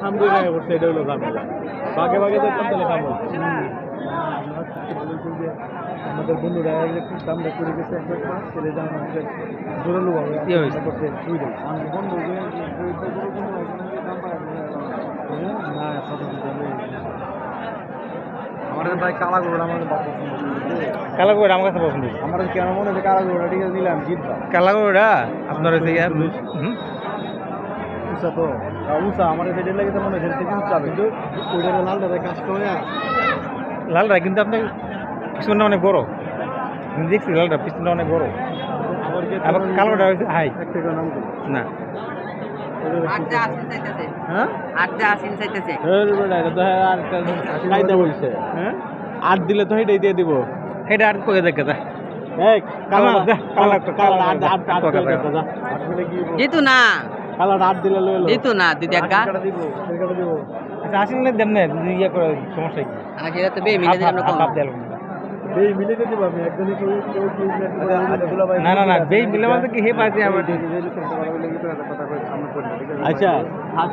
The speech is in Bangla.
খামগুই গায়ে পড়ছে এটা হলো ঝামেলা বাগে বাগে দেখতাম তাহলে খাম আমাদের বন্ধুরা একটু দামটা করে গেছে ছেলে জানা আমাদের জোরালো ভাবে? করতে করে আমার বন্ধু। না আমাদের ভাই কালা গরুটা আমাদের কালা আমার কাছে পছন্দ। আমাদের কেন মনে হচ্ছে কালা গরুটা ঠিক আছে নিলাম জিতবা। কালা করে আপনার হচ্ছে উষা তো। সেটা লাগে তো মনে হচ্ছে থেকে কিন্তু ওইটা করে লালটা কিন্তু আপনার পিছনটা অনেক বড়। আমি দেখছি লালটা পিছনটা অনেক বড়। আবার কালোটা হচ্ছে হাই। না। আটটা আসিন চাইতেছে। হ্যাঁ? বলছে। হ্যাঁ? আট দিলে তো সেটাই দিয়ে দিব। দেখে কালা, আট আট আট করে কালা। যা। জিতু না। কালা আট দিলে লইলো জিতু না দিদি একা দিব দিব আচ্ছা আসেন দেন না যদি ইয়ে করে সমস্যা কি সেটা তো বে মিলে দিলাম না কম হাফ দেওয়া লাগবে। মিলে দিয়ে দিব আমি একজনই কেউ কেউ না না না বেই মিলে বলতে কি হে পাইছে আবার আচ্ছা